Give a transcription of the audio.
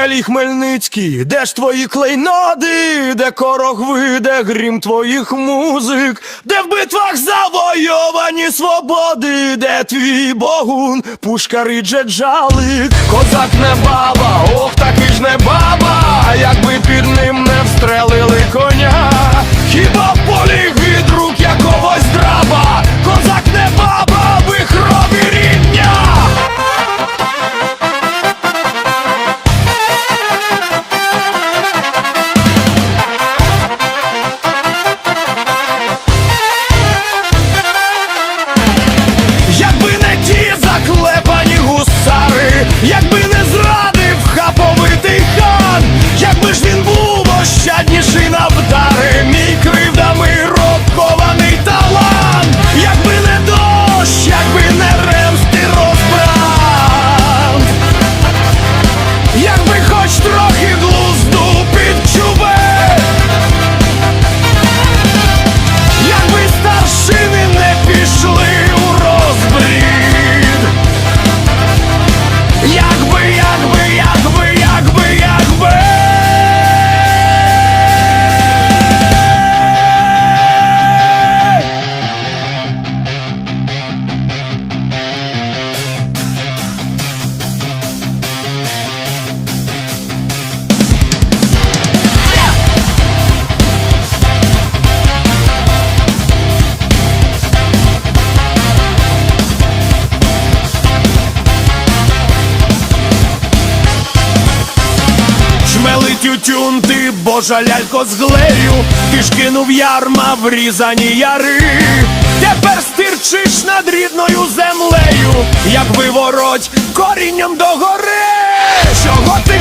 Хмелій Хмельницький, де ж твої клейноди, де корогви, де грім твоїх музик, де в битвах завойовані свободи, де твій богун, пушкари джеджалик, козак не баба, ох таки ж не баба, якби під ним не встрелили Жмели тютюн, ти божа лялько з глею, ти ж кинув ярма врізані яри, тепер стирчиш над рідною землею, як вивороть корінням до гори. Чого ти